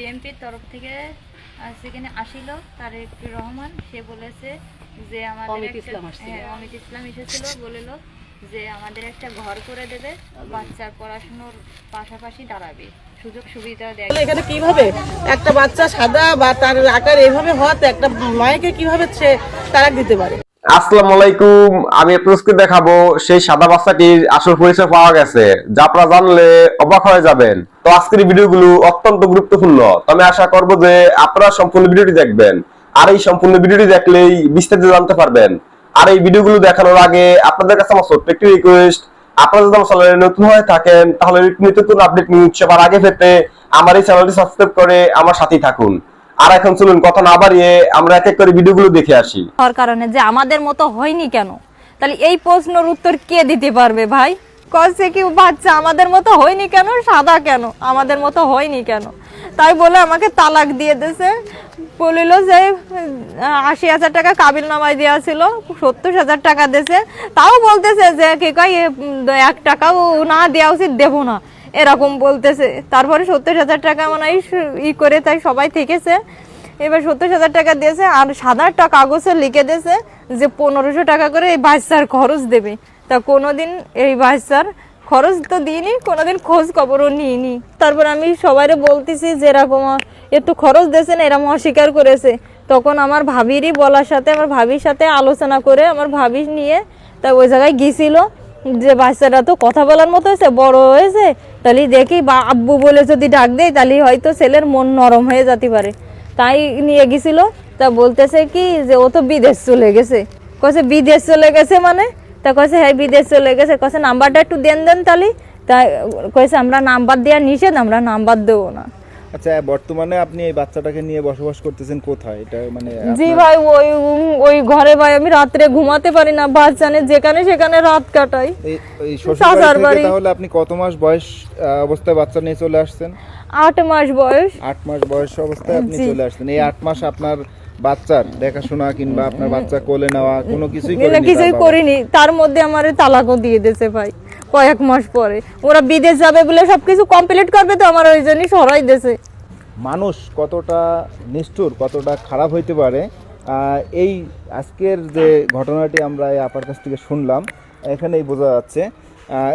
বিএনপির তরফ থেকে সেখানে আসিল তারেক রহমান সে বলেছে যে আমাদের অমিত ইসলাম হ্যাঁ অমিত ইসলাম এসেছিল বলিল যে আমাদের একটা ঘর করে দেবে বাচ্চার পড়াশুনোর পাশাপাশি দাঁড়াবে। সুযোগ সুবিধা দেয়। এখানে কীভাবে? একটা বাচ্চা সাদা বা তার আকার এভাবে হওয়াতে একটা মায়েকে কীভাবে সে তারাক দিতে পারে? আসসালামু আলাইকুম, আমি আপনাদেরকে দেখাবো সেই সাদা বাচ্চাটির আসল পরিচয় পাওয়া গেছে, যা আপনারা জানলে অবাক হয়ে যাবেন। তো আজকের ভিডিওগুলো অত্যন্ত গুরুত্বপূর্ণ। তো আমি আশা করব যে আপনারা সম্পূর্ণ ভিডিওটি দেখবেন, আর এই সম্পূর্ণ ভিডিওটি দেখলেই বিস্তারিত জানতে পারবেন। আর এই ভিডিওগুলো দেখানোর আগে আপনাদের কাছে আমার ছোট্ট একটি রিকোয়েস্ট আপনারা যদি আমার চ্যানেলে নতুন হয়ে থাকেন, তাহলে নিত্য নতুন আপডেট নিউজ সবার আগে পেতে আমার এই চ্যানেলটি সাবস্ক্রাইব করে আমার সাথেই থাকুন। আর এখন চলুন কথা না বাড়িয়ে আমরা এক এক করে ভিডিওগুলো দেখে আসি। হওয়ার কারণে যে আমাদের মতো হয়নি কেন? তাহলে এই প্রশ্নের উত্তর কে দিতে পারবে ভাই? কসে কি, বাচ্চা, আমাদের মতো হয়নি কেন? সাদা কেন? আমাদের মতো হয়নি কেন? তাই বলে আমাকে তালাক দিয়ে দিয়েছে। বলিল যে আশি হাজার টাকা কাবিল নামায় দেওয়া ছিল, সত্তর হাজার টাকা দিয়েছে। তাও বলতেছে যে, কি কয় এক টাকাও না দেওয়া উচিত, দেবো না। এরকম বলতেছে। তারপরে সত্তর হাজার টাকা মানে ই করে তাই সবাই থেকেছে। এবার সত্তর হাজার টাকা দিয়েছে আর সাদা একটা কাগজে লিখে দিয়েছে যে পনেরোশো টাকা করে এই বাচ্চার খরচ দেবে। তা কোনোদিন এই বাচ্চার খরচ তো দিইনি, কোনোদিন খোঁজ খবরও নিইনি। তারপর আমি সবাইরে বলতেছি যে এরকম একটু খরচ দিয়েছে না, এরকম অস্বীকার করেছে। তখন আমার ভাবিরই বলার সাথে, আমার ভাবির সাথে আলোচনা করে আমার ভাবি নিয়ে তা ওই জায়গায় গিয়েছিল যে বাচ্চাটা তো কথা বলার মতো হয়েছে, বড় হয়েছে, তাহলে দেখি বা আব্বু বলে যদি ডাক দেয়, তাহলে হয়তো ছেলের মন নরম হয়ে যেতে পারে। তাই নিয়ে গেছিল, তা বলতেছে কি যে ও তো বিদেশ চলে গেছে। কছে বিদেশ চলে গেছে মানে? তা কছে হ্যাঁ বিদেশ চলে গেছে। কছে নাম্বারটা একটু দেন দেন তাহলে। তা কয়েছে আমরা নাম্বার দেওয়া নিষেধ, আমরা নাম্বার দেবো না। আচ্ছা বর্তমানে আপনি এই বাচ্চাটাকে নিয়ে বসবাস করতেছেন কোথায়? এটা মানে জি ভাই ওই ওই ঘরে ভাই আমি রাত্রে ঘুমাতে পারি না বাচ্চানে যেখানে সেখানে রাত কাটাই। এই- শ্বশুর বাড়ি। তাহলে আপনি কত মাস বয়স অবস্থায় বাচ্চা নিয়ে চলে আসছেন? আট মাস বয়স। আট মাস বয়স অবস্থায় আপনি চলে আসছেন। এই আট মাস আপনার বাচ্চার দেখাশোনা কিংবা আপনার বাচ্চা কোলে নেওয়া কোনো কিছুই করেনি কিছুই? করিনি। তার মধ্যে আমার তালাকও দিয়ে দিয়েছে ভাই কয়েক মাস পরে। ওরা বিদেশ যাবে বলে সবকিছু কমপ্লিট করবে তো আমার ওই জন্যই সরাই দিয়েছে। মানুষ কতটা নিষ্ঠুর, কতটা খারাপ হইতে পারে এই আজকের যে ঘটনাটি আমরা এই আপার কাছ থেকে শুনলাম, এখানেই বোঝা যাচ্ছে।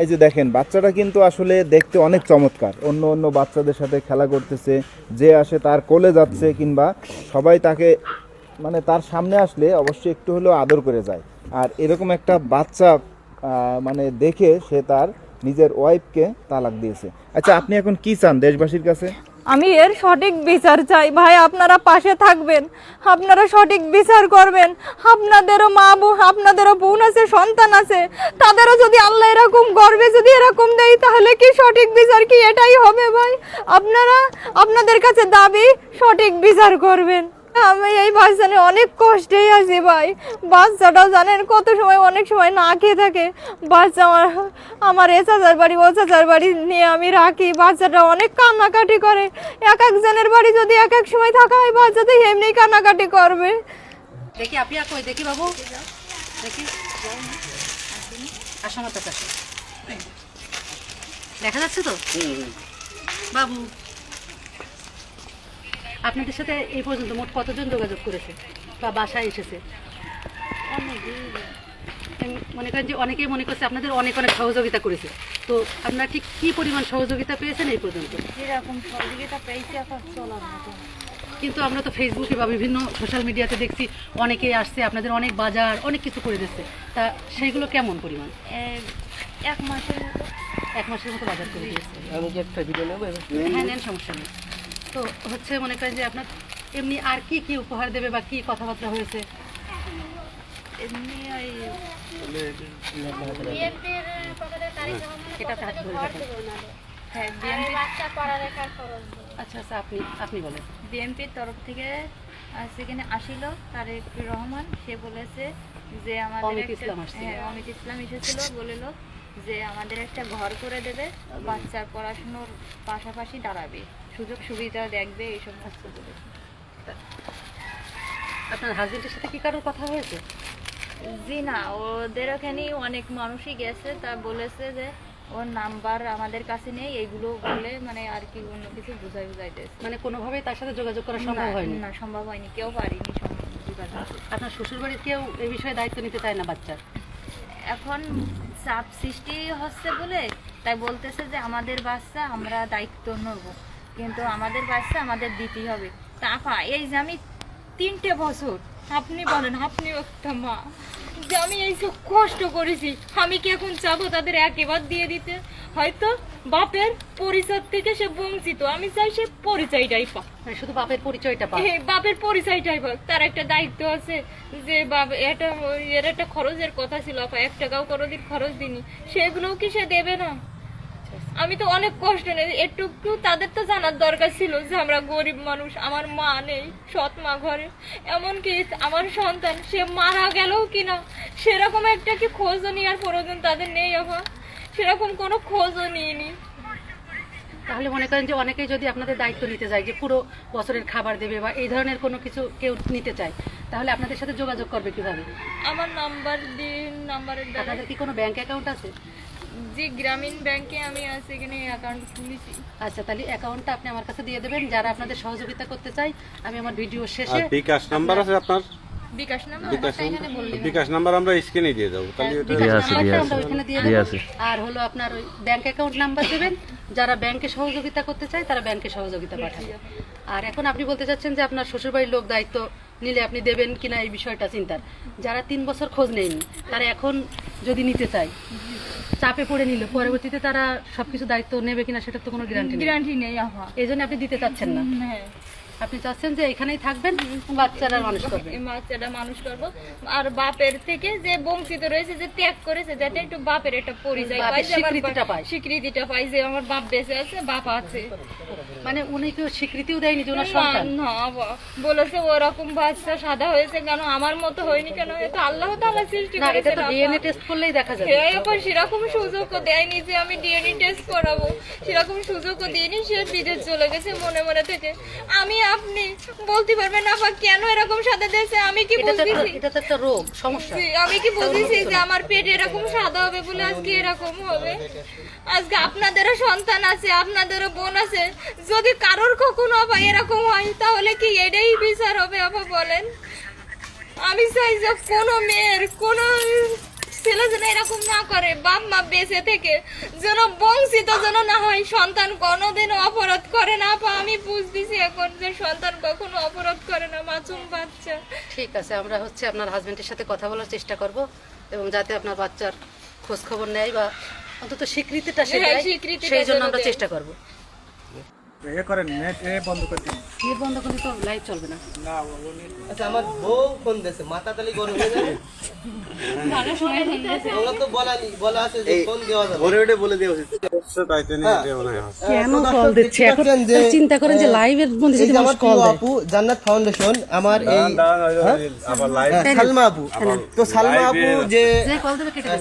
এই যে দেখেন, বাচ্চাটা কিন্তু আসলে দেখতে অনেক চমৎকার। অন্য অন্য বাচ্চাদের সাথে খেলা করতেছে, যে আসে তার কোলে যাচ্ছে কিংবা সবাই তাকে মানে তার সামনে আসলে অবশ্যই একটু হলেও আদর করে যায়। আর এরকম একটা বাচ্চা মানে দেখে সে তার নিজের ওয়াইফকে তালাক দিয়েছে। আচ্ছা আপনি এখন কি চান দেশবাসীর কাছে? আমি এর সঠিক বিচার চাই। ভাই, আপনারা পাশে থাকবেন। আপনারা সঠিক বিচার করবেন। আপনাদেরও মা বোন আপনাদেরও বোন আছে, সন্তান আছে। তাদেরও যদি আল্লাহ এরকম গর্বে যদি এরকম দেয়, তাহলে কি সঠিক বিচার কি? এটাই হবে ভাই। আপনারা, আপনাদের কাছে দাবি, সঠিক বিচার করবেন। আমি এই বাচ্চানে অনেক কষ্টেই আছি ভাই। বাচ্চাটা জানেন কত সময় অনেক সময় না খেয়ে থাকে। বাচ্চা আমার আমার এ চাচার বাড়ি ও চাচার বাড়ি নিয়ে আমি রাখি। বাচ্চাটা অনেক কান্নাকাটি করে। এক একজনের বাড়ি যদি এক এক সময় থাকা হয় বাচ্চা তো এমনি কান্নাকাটি করবে। দেখি আপনি আর কই দেখি বাবু। দেখি। কাছে দেখা যাচ্ছে তো? বাবু। আপনাদের সাথে এই পর্যন্ত মোট কতজন যোগাযোগ করেছে বা বাসায় এসেছে? মনে করেন যে অনেকেই মনে করছে আপনাদের অনেক অনেক সহযোগিতা করেছে। তো আপনারা ঠিক কি পরিমাণ সহযোগিতা পেয়েছেন এই পর্যন্ত? যেরকম সহযোগিতা পেয়েছি এখন চলার মতো। কিন্তু আমরা তো ফেসবুকে বা বিভিন্ন সোশ্যাল মিডিয়াতে দেখছি অনেকেই আসছে আপনাদের অনেক বাজার অনেক কিছু করে দিচ্ছে। তা সেইগুলো কেমন পরিমাণ? এক মাসের মতো এক মাসের মতো বাজার করে দিয়েছে। আমি যে একটা ভিডিও নেব হ্যাঁ নেন সমস্যা নেই। তো হচ্ছে মনে করেন যে আপনার এমনি আর কি কি উপহার দেবে বা কি কথাবার্তা হয়েছে? এমনি ওই এটা হাত হ্যাঁ আচ্ছা আচ্ছা আপনি আপনি বলেন। বিএনপির তরফ থেকে সেখানে আসিল তারেক রহমান। সে বলেছে যে আমাদের ইসলাম হ্যাঁ অমিত ইসলাম এসেছিল বলিল যে আমাদের একটা ঘর করে দেবে বাচ্চার পড়াশুনোর পাশাপাশি দাঁড়াবে। সুযোগ সুবিধা দেখবে এইসব হচ্ছে বলেছে আপনার হাজবেন্ডের সাথে কি কারোর কথা হয়েছে? জি না ওদের ওখানেই অনেক মানুষই গেছে তা বলেছে যে ওর নাম্বার আমাদের কাছে নেই এইগুলো বলে মানে আর কি অন্য কিছু বুঝাই বুঝাইতেছে। মানে কোনোভাবেই তার সাথে যোগাযোগ করা সম্ভব হয়নি? না সম্ভব হয়নি কেউ পারিনি। আপনার শ্বশুরবাড়ির কেউ এই বিষয়ে দায়িত্ব নিতে চায় না বাচ্চার? এখন চাপ সৃষ্টি হচ্ছে বলে তাই বলতেছে যে আমাদের বাচ্চা আমরা দায়িত্ব নেব। কিন্তু আমাদের বাচ্চা আমাদের দিতেই হবে। তা আপা এই যে আমি তিনটে বছর আপনি বলেন আপনি একটা মা যে আমি এই সব কষ্ট করেছি আমি কি এখন চাবো তাদের একেবার দিয়ে দিতে? হয়তো বাপের পরিচয় থেকে সে বঞ্চিত আমি চাই সে পরিচয়টাই পা মানে শুধু বাপের পরিচয়টা এই বাপের পরিচয়টাই বল তার একটা দায়িত্ব আছে যে বাপ এটা এর একটা খরচের কথা ছিল আপা এক টাকাও কোনোদিন খরচ দিনি সেগুলোও কি সে দেবে না? আমি তো অনেক কষ্ট নেই একটু তাদের তো জানার দরকার ছিল যে আমরা গরিব মানুষ আমার মা নেই সৎ মা ঘরে। এমনকি আমার সন্তান সে মারা গেলেও কিনা সেরকম একটা কি খোঁজও নেওয়ার প্রয়োজন তাদের নেই আপা সেরকম কোনো খোঁজও নিইনি। তাহলে মনে করেন যে অনেকেই যদি আপনাদের দায়িত্ব নিতে যায় যে পুরো বছরের খাবার দেবে বা এই ধরনের কোনো কিছু কেউ নিতে চায় তাহলে আপনাদের সাথে যোগাযোগ করবে কীভাবে? আমার নাম্বার দিন নাম্বারের আপনাদের কি কোনো ব্যাংক অ্যাকাউন্ট আছে? যে গ্রামীণ ব্যাংকে আমি আছে এখানে অ্যাকাউন্ট খুলেছি। আচ্ছা তাহলে অ্যাকাউন্টটা আপনি আমার কাছে দিয়ে দেবেন। যারা আপনাদের সহযোগিতা করতে চাই আমি আমার ভিডিও শেষে বিকাশ নাম্বার আছে আপনার? বিকাশ নাম্বার? বিকাশ বিকাশ নাম্বার আমরা স্ক্রিনে দিয়ে দেবো। তাহলে এটা বিকাশ নাম্বারটা আমরা ওইখানে দিয়ে দেবো। আর হলো আপনার ওই ব্যাংক অ্যাকাউন্ট নাম্বার দেবেন। যারা ব্যাংকে সহযোগিতা করতে চায় তারা ব্যাংকে সহযোগিতা পাঠাবে। আর এখন আপনি বলতে চাচ্ছেন যে আপনার শ্বশুরবাড়ির লোক দায়িত্ব নিলে আপনি দেবেন কিনা এই বিষয়টা চিন্তার। যারা তিন বছর খোঁজ নেয়নি তারা এখন যদি নিতে চায় চাপে পড়ে নিল পরবর্তীতে তারা সবকিছু দায়িত্ব নেবে কিনা সেটা তো কোনো গ্যারান্টি নেই। গ্যারান্টি নেই এই জন্য আপনি দিতে চাচ্ছেন না। হ্যাঁ। আপনি চাচ্ছেন যে এখানেই থাকবেন বাচ্চারা মানুষ করবেন এই বাচ্চাটা মানুষ করব। আর বাপের থেকে যে বঞ্চিত রয়েছে যে ত্যাগ করেছে যাতে একটু বাপের একটা পরিচয় পায় স্বীকৃতিটা পায়। স্বীকৃতিটা পাই যে আমার বাপ বেঁচে আছে বাপ আছে। মানে উনি কেউ স্বীকৃতিও দেয়নি যে ওনার সন্তান? না বলেছে ওরকম বাচ্চা সাদা হয়েছে কেন? আমার মতো হয়নি কেন? এটা আল্লাহ তাআলা সৃষ্টি না এটা তো ডিএনএ টেস্ট করলেই দেখা যাবে। হ্যাঁ এবার সেরকম সুযোগও দেয়নি যে আমি ডিএনএ টেস্ট করাবো। সেরকম সুযোগও দিইনি সে বিদেশ চলে গেছে মনে মনে থেকে। আমি আপনি বলতে পারবেন আপা কেন এরকম সাদা দিয়েছে? আমি কি বুঝতেছি এটা তো একটা রোগ সমস্যা। আমি কি বুঝেছি যে আমার পেট এরকম সাদা হবে বলে আজকে এরকম হবে? আজকে আপনাদেরও সন্তান আছে আপনাদেরও বোন আছে। যদি কারোর কখনো আবার এরকম হয় তাহলে কি এটাই বিচার হবে আপা বলেন? আমি চাই যে কোনো মেয়ের কোনো ছেলে যেন এরকম না করে। বাপ মা বেঁচে থেকে যেন বংশিত যেন না হয় সন্তান কোনোদিন অপরাধ করে না। আপা আমি বুঝতেছি এখন যে সন্তান কখনো অপরাধ করে না মাসুম বাচ্চা। ঠিক আছে আমরা হচ্ছে আপনার হাজবেন্ডের সাথে কথা বলার চেষ্টা করব এবং যাতে আপনার বাচ্চার খোঁজ খবর নেয় বা অন্তত স্বীকৃতিটা সে হ্যাঁ, সেই জন্য আমরা চেষ্টা করব। এ করেন নেট এ বন্ধ করে দিন। করলে তো চলবে না। আচ্ছা আমার বউ ফোন দিয়েছে মাথা তালি গরম হয়ে যাবে? হয়। জান্নাত ফাউন্ডেশন আমার এই আবার লাইভ হ্যাঁ, সালমা আপু তো সালমা আপু যে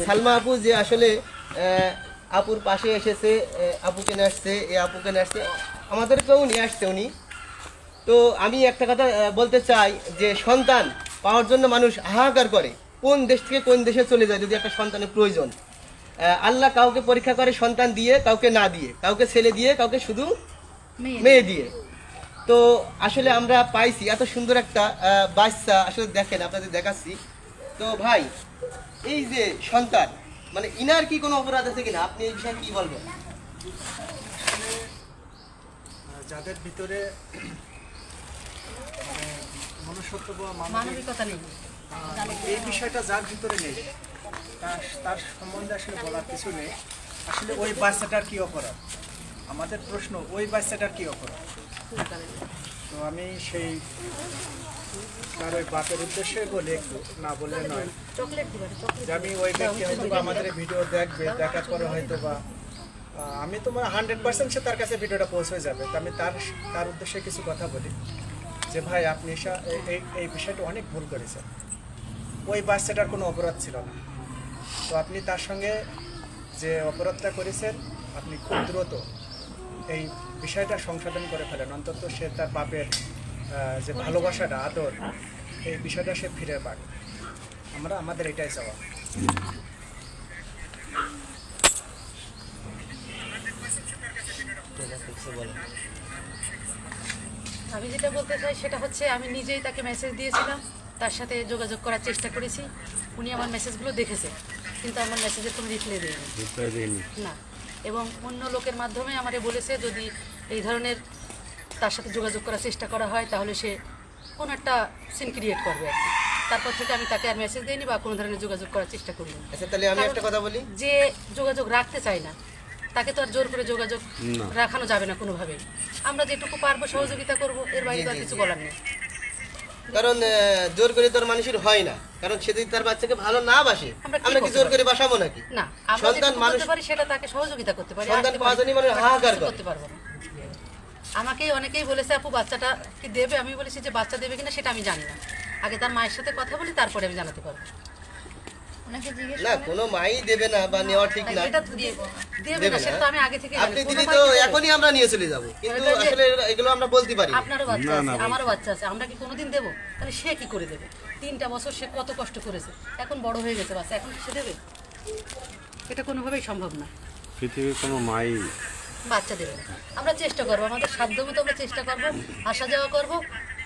সালমা আপু যে আসলে আহ, আপুর পাশে এসেছে আপুকে নিয়ে আসছে এই আপুকে নিয়ে আসছে আমাদেরকেও নিয়ে আসছে উনি। তো আমি একটা কথা বলতে চাই যে সন্তান পাওয়ার জন্য মানুষ হাহাকার করে। কোন দেশ থেকে কোন দেশে চলে যায় যদি একটা সন্তানের প্রয়োজন। আল্লাহ কাউকে পরীক্ষা করে সন্তান দিয়ে কাউকে না দিয়ে। কাউকে ছেলে দিয়ে কাউকে শুধু মেয়ে দিয়ে। তো আসলে আমরা পাইছি এত সুন্দর একটা আহ, বাচ্চা আসলে দেখেন আপনাদের দেখাচ্ছি। তো ভাই এই যে সন্তান মানে ইনার কি কোনো অপরাধ আছে কিনা? আপনি এই বিষয়ে কি বলবেন? যাদের ভিতরে মানে মনুষ্যত্ব বা মানবিকতা নেই। এই বিষয়টা যার ভিতরে নেই তার তার সম্বন্ধে আসলে বলার কিছু নেই। আসলে ওই বাচ্চাটার কি অপরাধ? আমাদের প্রশ্ন ওই বাচ্চাটার কি অপরাধ? তো আমি সেই তার ওই বাপের উদ্দেশ্যে বলি একটু না বলে নয়। যে আমি ওই ব্যক্তি হয়তো আমাদের ভিডিও দেখবে দেখার পরে হয়তো বা আমি তোমার হান্ড্রেড পার্সেন্ট সে তার কাছে ভিডিওটা পৌঁছে যাবে। তো আমি তার তার উদ্দেশ্যে কিছু কথা বলি। যে ভাই, আপনি এই এই বিষয়টা অনেক ভুল করেছেন। ওই বাচ্চাটার কোনো অপরাধ ছিল না। তো আপনি তার সঙ্গে যে অপরাধটা করেছেন, আপনি খুব দ্রুত এই বিষয়টা সংশোধন করে ফেলেন। অন্তত সে তার বাপের যে ভালোবাসাটা, আদর, এই বিষয়টা সে ফিরে পাক। আমরা, আমাদের এটাই চাওয়া। কিছু বলেন আমি যেটা বলতে চাই সেটা হচ্ছে আমি নিজেই তাকে মেসেজ দিয়েছিলাম তার সাথে যোগাযোগ করার চেষ্টা করেছি। উনি আমার মেসেজগুলো দেখেছে কিন্তু আমার মেসেজের কোনো রিপ্লাই দেয়নি। না। এবং অন্য লোকের মাধ্যমে আমারে বলেছে যদি এই ধরনের তার সাথে যোগাযোগ করার চেষ্টা করা হয় তাহলে সে কোনো একটা সিন ক্রিয়েট করবে তারপর থেকে আমি তাকে আর মেসেজ দিইনি বা কোনো ধরনের যোগাযোগ করার চেষ্টা করিনি। আচ্ছা তাহলে আমি একটা কথা বলি। যে যোগাযোগ রাখতে চায় না তাকে তো আর জোর করে যোগাযোগ রাখানো যাবে না কোনোভাবেই। আমরা যেটুকু পারব সহযোগিতা করব এর বাইরে তো আর কিছু বলার নেই। কারণ জোর করে তোর মানুষের হয় না। কারণ সে যদি তার বাচ্চাকে ভালো না বাসে আমরা কি জোর? করে বাসাবো নাকি? না আমরা সন্তান মানুষ পারি সেটা তাকে সহযোগিতা করতে পারি সন্তান পাওয়া জানি মানে হাহাকার করতে পারব না। আমাকে অনেকেই বলেছে আপু বাচ্চাটা কি দেবে? আমি বলেছি যে বাচ্চা দেবে কিনা সেটা আমি জানি না। আগে তার মায়ের সাথে কথা বলি তারপরে আমি জানাতে পারব। জিজ্ঞেস না কোনো মাই দেবে না বা নেওয়া ঠিক না এটা দেবে। না সেটা আমি আগে থেকে আপনি দিদি তো এখনই আমরা নিয়ে চলে যাব। কিন্তু আসলে এগুলো আমরা বলতে পারি আপনারও বাচ্চা আছে আমারও বাচ্চা আছে। আমরা কি কোনোদিন দেবো? তাহলে সে কি করে দেবে? তিনটা বছর সে কত কষ্ট করেছে। এখন বড় হয়ে গেছে বাচ্চা এখন সে দেবে? এটা কোনোভাবেই সম্ভব না। পৃথিবীর কোনো মাই বাচ্চা দেবে না। আমরা চেষ্টা করব আমাদের সাধ্য মতো আমরা চেষ্টা করব আসা যাওয়া করব।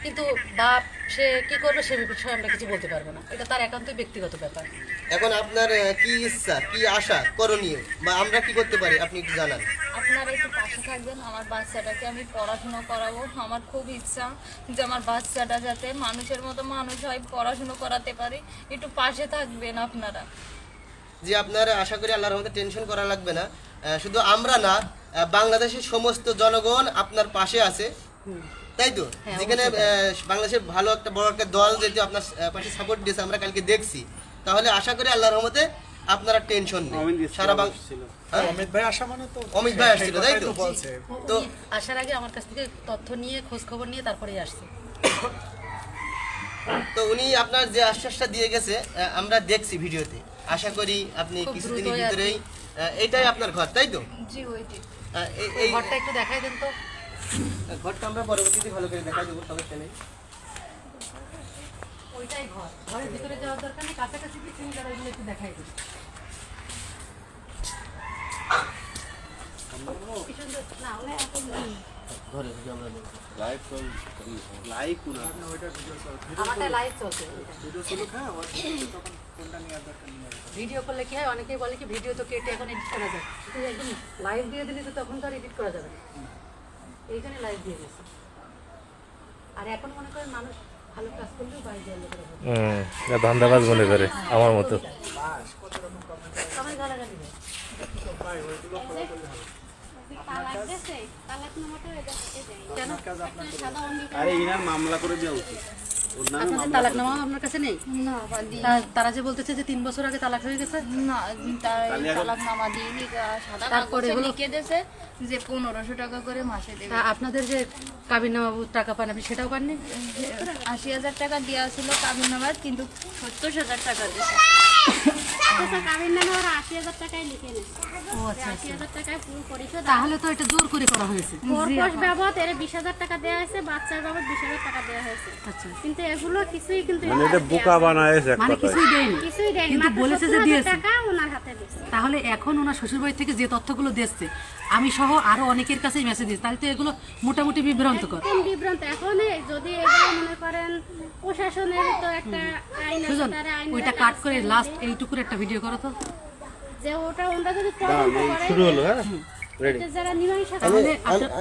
কিন্তু বাপ সে কি করবে সে বিষয়ে আমরা কিছু বলতে পারব না। এটা তার একান্তই ব্যক্তিগত ব্যাপার। এখন আপনার কি ইচ্ছা কি আশা করণীয়? বা আমরা কি করতে পারি আপনি একটু জানান। আপনারা একটু পাশে থাকবেন আমার বাচ্চাটাকে আমি পড়াশুনো করাবো। আমার খুব ইচ্ছা যে আমার বাচ্চাটা যাতে মানুষের মতো মানুষ হয় পড়াশুনো করাতে পারি। একটু পাশে থাকবেন আপনারা। যে আপনার আশা করি আল্লাহর রহমতে টেনশন করা লাগবে না। শুধু আমরা না বাংলাদেশের সমস্ত জনগণ আপনার পাশে আছে। তাই তো? যেখানে বাংলাদেশের ভালো একটা বড় একটা দল যদি আপনার পাশে সাপোর্ট দিয়েছে আমরা কালকে দেখছি। তাহলে আশা করি আল্লাহর রহমতে আপনারা টেনশন নেই। সারা বাং হ্যাঁ? অমিত ভাই আসা মানে তো অমিত ভাই আসছিল, তাই তো? তো আসার আগে আমার কাছ থেকে তথ্য নিয়ে খোঁজ খবর নিয়ে তারপরেই আসছে। তো উনি আপনার যে আশ্বাসটা দিয়ে গেছে আমরা দেখছি ভিডিওতে। আশা করি আপনি কিছুদিনের ভিতরেই আহ, এইটাই আপনার ঘর তাই তো? জি ওইটি আহ, এই- এই ঘরটা একটু দেখাই দেন তো। ঘরটা আমরা পরবর্তীতে ভালো করে দেখা দেবো সমস্যা নেই ওইটাই ঘর। ঘরের ভিতরে যাওয়ার দরকার নেই কাছাকাছি কিছু একটু দেখাই ভিডিও করলে কি হয় অনেকেই বলে কি ভিডিও তো কেটে এখন এডিট করা যায়। একদম লাইভ দিয়ে দিলে তো তখন তো আর এডিট করা যাবে না। এইখানে লাইভ দিয়ে গেছে। আর এখন মনে করেন মানুষ ভালো কাজ করলেও বাইরে লোকেরা ভাবে। ধান্দাবাজ মনে করে আমার মতো। সবাই গালাগালি কেন আরে ইনার মামলা করে দেওয়া উচিত। আপনাদের তালাক নামা আপনার কাছে নেই? না বা দি- তা- তারা যে বলতেছে যে তিন বছর আগে তালাক হয়ে গেছে? না তালাক নামা দিইনি তারপরে লিখে দিয়েছে যে পনেরোশো টাকা করে মাসে দেবে। আপনাদের যে কাবিন নামা টাকা পান আপনি সেটাও পাননি? আশি হাজার টাকা দেওয়া ছিল কাবিন নামাজ কিন্তু সত্তর হাজার টাকা দিয়েছে। তাহলে তো এটা জোর করে করা হয়েছে। বাবদ এর বিশ হাজার টাকা দেওয়া হয়েছে বাচ্চার বাবদ বিশ হাজার টাকা দেওয়া হয়েছে। আচ্ছা। কিন্তু এগুলো কিছুই কিন্তু মানে এটা বোকা বানায়েছে মানে কিছুই দেয়নি। কিছুই দেয়নি কিন্তু বলেছে যে দিয়েছে। টাকা ওনার হাতে তাহলে এখন ওনার শ্বশুরবাড়ি থেকে যে তথ্যগুলো দিচ্ছে আমি সহ আরও অনেকের কাছেই মেসেজ দিচ্ছি তাহলে তো এগুলো মোটামুটি বিভ্রান্তকর বিভ্রান্ত। এখন যদি মনে করেন প্রশাসনের তো একটা আইন সুজন ওইটা কাট করে লাস্ট এইটুকুর একটা ভিডিও করো তো। যে ওটা ওটা যদি শুরু হলো হ্যাঁ?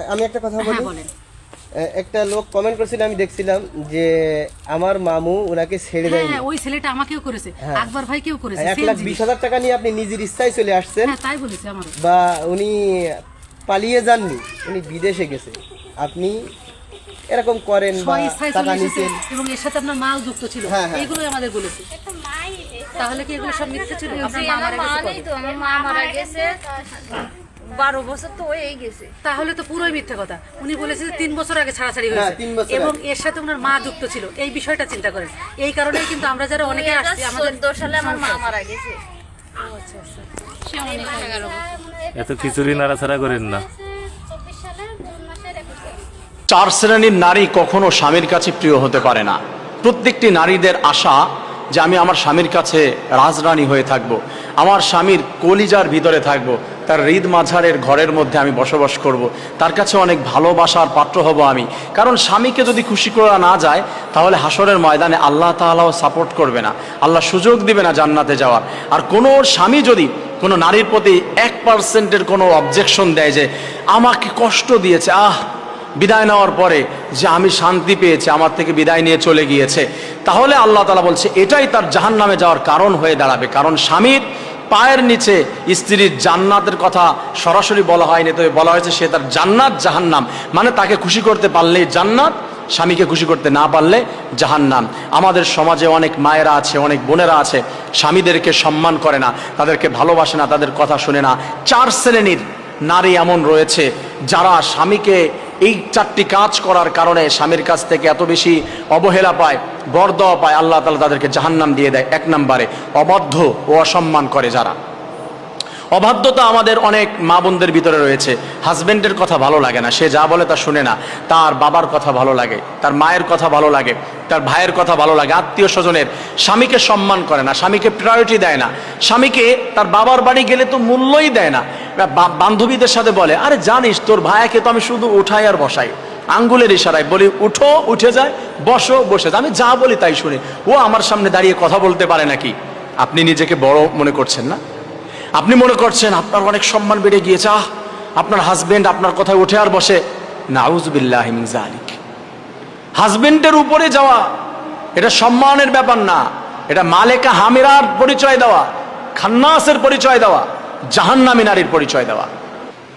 আমি- একটা কথা বলি। হ্যাঁ বলেন। আহ, একটা লোক কমেন্ট করেছিল আমি দেখছিলাম যে আমার মামু ওনাকে ছেড়ে দেয় হ্যাঁ, ওই ছেলেটা আমাকেও করেছে আকবর ভাইকেও করেছে এক same লাখ জিনিস। বিশ হাজার টাকা নিয়ে আপনি নিজের ইচ্ছায় চলে আসছেন। হ্যাঁ তাই বলেছে আমারও। বা উনি পালিয়ে যাননি উনি বিদেশে গেছে। আপনি এরকম করেন বা টাকা নিছেন এবং এর সাথে আপনার মাও যুক্ত ছিল হ্যাঁ, হ্যাঁ। এইগুলোই আমাদের বলেছে। একটা মাই তাহলে কি এগুলো সব মিথ্যে ছিল? আপনার মা মারা গেছে তো আমার মা মারা গেছে বারো বছর তো হয়েই গেছে। তাহলে তো পুরোই মিথ্যে কথা। উনি বলেছে যে তিন বছর আগে ছাড়াছাড়ি হ্যাঁ, হয়েছে। এবং এর সাথে ওনার মা যুক্ত ছিল। এই বিষয়টা চিন্তা করেন। এই কারণেই কিন্তু আমরা যারা অনেকে আসছি আমাদের সালে আমার মা মারা গেছে। এত খিচুড়ি নাড়াচাড়া করেন না। চার শ্রেণির নারী কখনো স্বামীর কাছে প্রিয় হতে পারে না। প্রত্যেকটি নারীদের আশা যে আমি আমার স্বামীর কাছে রাজরানী হয়ে থাকব আমার স্বামীর কলিজার ভিতরে থাকব তার হৃদ মাঝারের ঘরের মধ্যে আমি বসবাস করব। তার কাছে অনেক ভালোবাসার পাত্র হব আমি। কারণ স্বামীকে যদি খুশি করা না যায়, তাহলে হাসরের ময়দানে আল্লাহ তাআলাও সাপোর্ট করবে না। আল্লাহ সুযোগ দিবে না জান্নাতে যাওয়ার। আর কোনো স্বামী যদি কোনো নারীর প্রতি এক পার্সেন্টের কোনো অবজেকশন দেয় যে, আমাকে কষ্ট দিয়েছে, আহ, বিদায় নেওয়ার পরে যে আমি শান্তি পেয়েছি, আমার থেকে বিদায় নিয়ে চলে গিয়েছে। তাহলে আল্লাহ তালা বলছে, এটাই তার জাহান নামে যাওয়ার কারণ হয়ে দাঁড়াবে। কারণ স্বামীর পায়ের নিচে স্ত্রীর জান্নাতের কথা সরাসরি বলা হয়নি, তবে বলা হয়েছে সে তার জান্নাত জাহান্নাম। মানে তাকে খুশি করতে পারলেই জান্নাত, স্বামীকে খুশি করতে না পারলে জাহান্নাম। আমাদের সমাজে অনেক মায়েরা আছে, অনেক বোনেরা আছে, স্বামীদেরকে সম্মান করে না, তাদেরকে ভালোবাসে না, তাদের কথা শুনে না। চার শ্রেণির নারী এমন রয়েছে যারা স্বামীকে এই চারটি কাজ করার কারণে স্বামীর কাছ থেকে এত বেশি অবহেলা পায় বরদোয়া পায়, আল্লাহ তালা তাদেরকে জাহান্নাম দিয়ে দেয়। এক নম্বরে, অবাধ্য ও অসম্মান করে যারা। অবাধ্যতা আমাদের অনেক মা বোনদের ভিতরে রয়েছে। হাজবেন্ডের কথা ভালো লাগে না, সে যা বলে তা শুনে না। তার বাবার কথা ভালো লাগে, তার মায়ের কথা ভালো লাগে, তার ভাইয়ের কথা ভালো লাগে, আত্মীয় স্বজনের। স্বামীকে সম্মান করে না, স্বামীকে প্রায়োরিটি দেয় না। স্বামীকে তার বাবার বাড়ি গেলে তো মূল্যই দেয় না। বান্ধবীদের সাথে বলে, আরে জানিস, তোর ভাইয়াকে তো আমি শুধু উঠাই আর বসাই। আঙ্গুলের ইশারায় বলি, উঠো, উঠে যায়, বসো, বসে যায়। আমি যা বলি তাই শুনি। ও আমার সামনে দাঁড়িয়ে কথা বলতে পারে নাকি? আপনি নিজেকে বড় মনে করছেন না? আপনি মনে করছেন আপনার অনেক সম্মান বেড়ে গিয়েছে, আহ, আপনার হাজবেন্ড আপনার কথায় উঠে আর বসে নাউজবিল্লাহ জালিক হাজবেন্ডের উপরে যাওয়া, এটা সম্মানের ব্যাপার না, এটা মালেকা হামিরার পরিচয় দেওয়া, খান্নাসের পরিচয় দেওয়া, জাহান্নামী নারীর পরিচয় দেওয়া।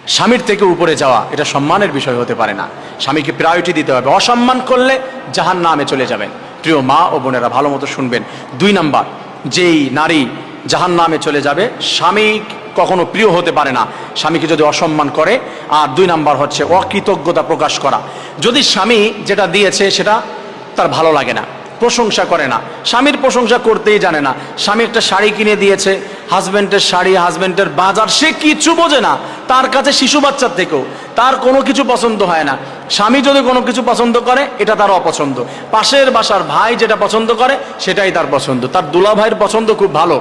স্বামীর থেকে উপরে যাওয়া, এটা সম্মানের বিষয় হতে পারে না। স্বামীকে প্রায়োরিটি দিতে হবে। অসম্মান করলে জাহান নামে চলে যাবেন। প্রিয় মা ও বোনেরা ভালো মতো শুনবেন। দুই নাম্বার, যেই নারী জাহান নামে চলে যাবে। স্বামী কখনো প্রিয় হতে পারে না। স্বামীকে যদি অসম্মান করে, আর দুই নাম্বার হচ্ছে অকৃতজ্ঞতা প্রকাশ করা। যদি স্বামী যেটা দিয়েছে সেটা তার ভালো লাগে না, প্রশংসা করে না। স্বামীর প্রশংসা করতেই জানে না। স্বামী একটা শাড়ি কিনে দিয়েছে, হাজবেন্ডের শাড়ি, হাজবেন্ডের বাজার, সে কিছু বোঝে না। তার কাছে শিশু বাচ্চার থেকেও। তার কোনো কিছু পছন্দ হয় না। স্বামী যদি কোনো কিছু পছন্দ করে, এটা তার অপছন্দ। পাশের বাসার ভাই যেটা পছন্দ করে, সেটাই তার পছন্দ। তার দুলা ভাইয়ের পছন্দ খুব ভালো।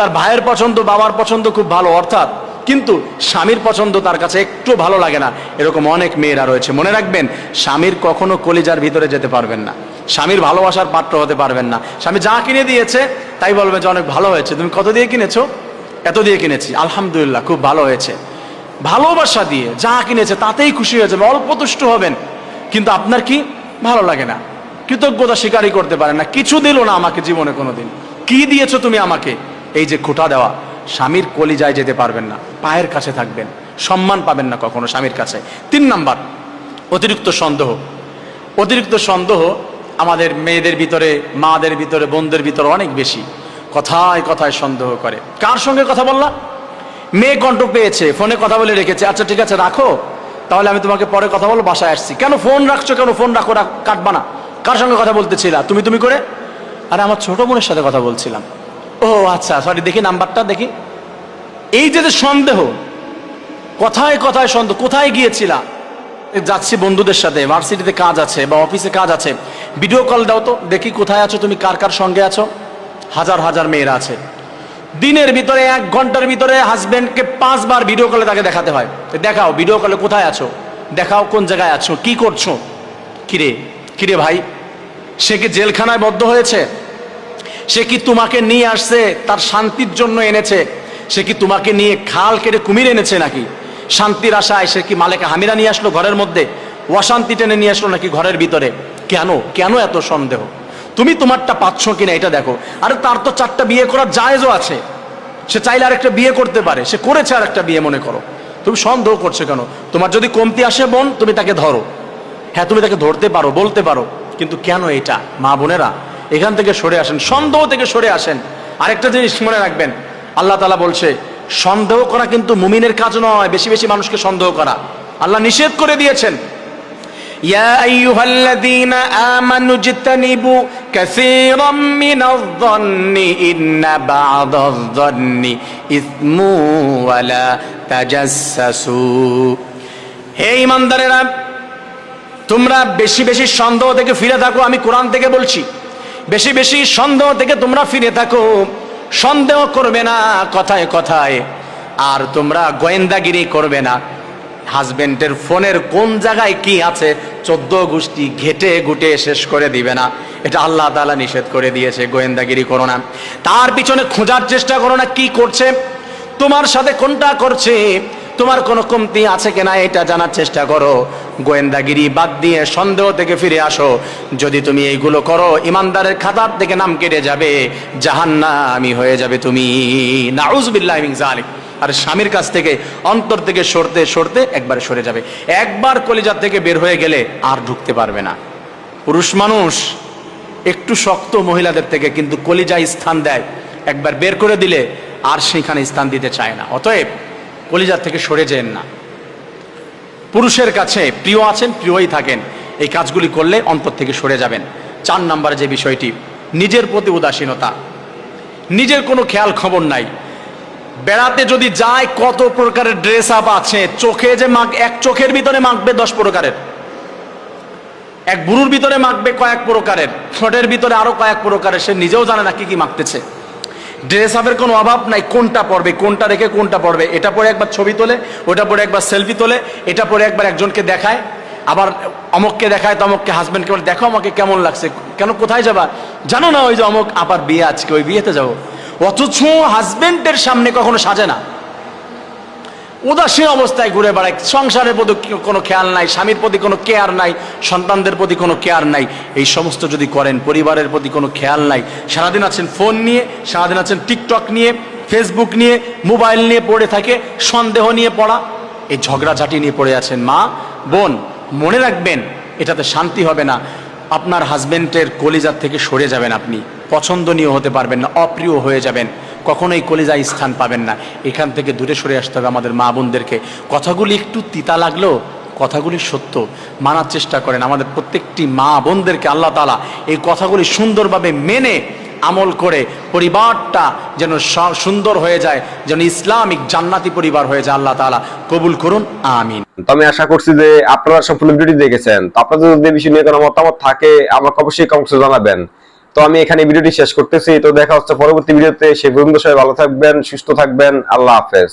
তার ভাইয়ের পছন্দ, বাবার পছন্দ খুব ভালো, অর্থাৎ কিন্তু স্বামীর পছন্দ তার কাছে একটু ভালো লাগে না। এরকম অনেক মেয়েরা রয়েছে। মনে রাখবেন, স্বামীর কখনো কলিজার ভিতরে যেতে পারবেন না। স্বামীর ভালোবাসার পাত্র হতে পারবেন না। স্বামী যা কিনে দিয়েছে, তাই বলবে যে অনেক ভালো হয়েছে। তুমি কত দিয়ে কিনেছো? এত দিয়ে কিনেছি। আলহামদুলিল্লাহ, খুব ভালো হয়েছে। ভালোবাসা দিয়ে যা কিনেছে, তাতেই খুশি হয়ে যাবে। অল্প তুষ্ট হবেন, কিন্তু আপনার কি? ভালো লাগে না। কৃতজ্ঞতা স্বীকারই করতে পারেন না। কিছু দিল না আমাকে জীবনে কোনোদিন। কি দিয়েছ তুমি আমাকে? এই যে খোটা দেওয়া, স্বামীর কলিজায় যেতে পারবেন না, পায়ের কাছে থাকবেন, সম্মান পাবেন না কখনো স্বামীর কাছে। তিন নাম্বার, অতিরিক্ত সন্দেহ। অতিরিক্ত সন্দেহ আমাদের মেয়েদের ভিতরে, মাদের ভিতরে, বোনদের ভিতরে অনেক বেশি। কথায় কথায় সন্দেহ করে। কার সঙ্গে কথা বললা? মেয়ে কণ্ঠ পেয়েছে, ফোনে কথা বলে রেখেছে। আচ্ছা ঠিক আছে, রাখো। তাহলে আমি তোমাকে পরে কথা বলব, বাসায় আসছি। কেন ফোন রাখছো কেন? ফোন রাখো, রাখ- কাটবা না। কার সঙ্গে কথা বলতেছিলা তুমি তুমি করে? আরে, আমার ছোট বোনের সাথে কথা বলছিলাম। ও আচ্ছা সরি দেখি নাম্বারটা, দেখি। এই যে যে সন্দেহ, কথায় কথায় সন্দেহ, কোথায় গিয়েছিলা? যাচ্ছি বন্ধুদের সাথে ভার্সিটিতে কাজ আছে বা অফিসে কাজ আছে। ভিডিও কল দাও তো, দেখি কোথায় আছো তুমি, কার কার সঙ্গে আছো। হাজার হাজার মেয়েরা আছে। দিনের ভিতরে, এক ঘণ্টার ভিতরে হাজব্যান্ডকে পাঁচবার ভিডিও কলে তাকে দেখাতে হয়। দেখাও ভিডিও কলে কোথায় আছো? দেখাও কোন জায়গায় আছো, কি করছ? কিরে কিরে ভাই, সে কি জেলখানায় বদ্ধ হয়েছে? সে কি তোমাকে নিয়ে আসছে, তার শান্তির জন্য এনেছে? সে কি তোমাকে নিয়ে খাল কেটে কুমির এনেছে নাকি? শান্তির আশায় সে কি মালেকে হামিরা নিয়ে আসলো ঘরের মধ্যে? অশান্তি টেনে নিয়ে আসলো নাকি ঘরের ভিতরে? কেন? কেন এত সন্দেহ? তুমি তোমারটা পাচ্ছ কিনা এটা দেখো। আরে তার তো চারটা বিয়ে করার জায়েজও আছে। সে চাইলে আর একটা বিয়ে করতে পারে। সে করেছে আর একটা বিয়ে, মনে করো। তুমি সন্দেহ করছ কেন? তোমার যদি কমতি আসে বোন, তুমি তাকে ধরো। হ্যাঁ তুমি তাকে ধরতে পারো, বলতে পারো। কিন্তু কেন এটা? মা বোনেরা এখান থেকে সরে আসেন সন্দেহ থেকে সরে আসেন আরেকটা জিনিস মনে রাখবেন আল্লাহ তালা বলছে সন্দেহ করা কিন্তু মুমিনের কাজ নয় বেশি বেশি মানুষকে সন্দেহ করা আল্লাহ নিষেধ করে দিয়েছেন يا أيها الذين آمنوا اجتنبوا كثيرا من الظن إن بعض الظن إثم ولا تجسسوا হে ইমানদারেরা তোমরা বেশি বেশি সন্দেহ থেকে ফিরে থাকো আমি কোরআন থেকে বলছি বেশি বেশি সন্দেহ থেকে তোমরা ফিরে থাকো। সন্দেহ করবে না, কথায় কথায়। আর তোমরা গোয়েন্দাগিরি করবে না। হাজবেন্ডের ফোনের কোন জায়গায় কি আছে, চোদ্দ গোষ্ঠী ঘেটে ঘুটে শেষ করে দিবে না। এটা আল্লাহ তাআলা নিষেধ করে দিয়েছে, গোয়েন্দাগিরি করো না। তার পিছনে খোঁজার চেষ্টা করো না, কি করছে? তোমার সাথে কোনটা করছে? তোমার কোনো কমতি আছে কিনা এটা জানার চেষ্টা করো। গোয়েন্দাগিরি বাদ দিয়ে সন্দেহ থেকে ফিরে আসো। যদি তুমি এইগুলো করো, ইমানদারের খাতার থেকে নাম কেটে যাবে জাহান্না আমি হয়ে যাবে তুমি। নাউজুবিল্লাহ আর স্বামীর কাছ থেকে, অন্তর থেকে সরতে সরতে একবার সরে যাবে। একবার কলিজার থেকে বের হয়ে গেলে আর ঢুকতে পারবে না। পুরুষ মানুষ একটু শক্ত মহিলাদের থেকে কিন্তু কলিজা স্থান দেয়। একবার বের করে দিলে আর সেখানে স্থান দিতে চায় না। অতএব কলিজার থেকে সরে যেন না। পুরুষের কাছে প্রিয় আছেন, প্রিয়ই থাকেন। এই কাজগুলি করলে অন্তর থেকে সরে যাবেন। চার নাম্বার যে বিষয়টি, নিজের প্রতি উদাসীনতা। নিজের কোনো খেয়াল খবর নাই। বেড়াতে যদি যায়, কত প্রকারের ড্রেস আপ আছে, চোখে যে মাখ এক চোখের ভিতরে মাখবে দশ প্রকারের। এক বুড়ুর ভিতরে মাখবে কয়েক প্রকারের। ঠোঁটের ভিতরে আরও কয়েক প্রকারের। সে নিজেও জানে না কি কি মাখতেছে ড্রেস আপের কোনো অভাব নাই, কোনটা পড়বে কোনটা রেখে কোনটা পড়বে এটা পরে একবার ছবি তোলে, ওটা পরে একবার সেলফি তোলে, এটা পরে একবার একজনকে দেখায়, আবার অমককে দেখায় তো অমককে হাজব্যান্ডকে বলে, দেখো আমাকে কেমন লাগছে, কেন কোথায় যাবা? জানো না ওই যে অমক আবার বিয়ে আজকে, ওই বিয়েতে যাব। অথচ হাজব্যান্ডের সামনে কখনো সাজে না। উদাসীন অবস্থায় ঘুরে বেড়ায়। সংসারের প্রতি কোনো খেয়াল নাই, স্বামীর প্রতি কোনো কেয়ার নাই, সন্তানদের প্রতি কোনো কেয়ার নাই। এই সমস্ত যদি করেন, পরিবারের প্রতি কোনো খেয়াল নাই। সারাদিন আছেন ফোন নিয়ে, সারাদিন আছেন টিকটক নিয়ে, ফেসবুক নিয়ে, মোবাইল নিয়ে পড়ে থাকে, সন্দেহ নিয়ে পড়া। এই ঝগড়াঝাটি নিয়ে পড়ে আছেন মা, বোন, মনে রাখবেন, এটাতে শান্তি হবে না। আপনার হাজবেন্ডের কলিজার থেকে সরে যাবেন আপনি। পছন্দনীয় হতে পারবেন না, অপ্রিয় হয়ে যাবেন। কখনোই কলিজায় স্থান পাবেন না। এখান থেকে দূরে সরে আসতে হবে আমাদের মা বোনদেরকে। কথাগুলি একটু তিতা লাগলেও কথাগুলি সত্য। মানার চেষ্টা করেন। আমাদের প্রত্যেকটি মা বোনদেরকে আল্লাহ তালা এই কথাগুলি সুন্দরভাবে মেনে আমল করে পরিবারটা যেন সুন্দর হয়ে যায়, যেন ইসলামিক জান্নাতি পরিবার হয়ে যায় আল্লাহ তালা কবুল করুন। আমিন। তো আমি আশা করছি যে আপনারা সম্পূর্ণ ভিডিওটি দেখেছেন। তো আপনাদের যদি বিষয় নিয়ে কোনো মতামত থাকে, আমাকে অবশ্যই কমেন্টসে জানাবেন। তো আমি এখানে ভিডিওটি শেষ করতেছি। তো দেখা হচ্ছে পরবর্তী ভিডিওতে। সে পর্যন্ত সবাই ভালো থাকবেন, সুস্থ থাকবেন। আল্লাহ হাফেজ।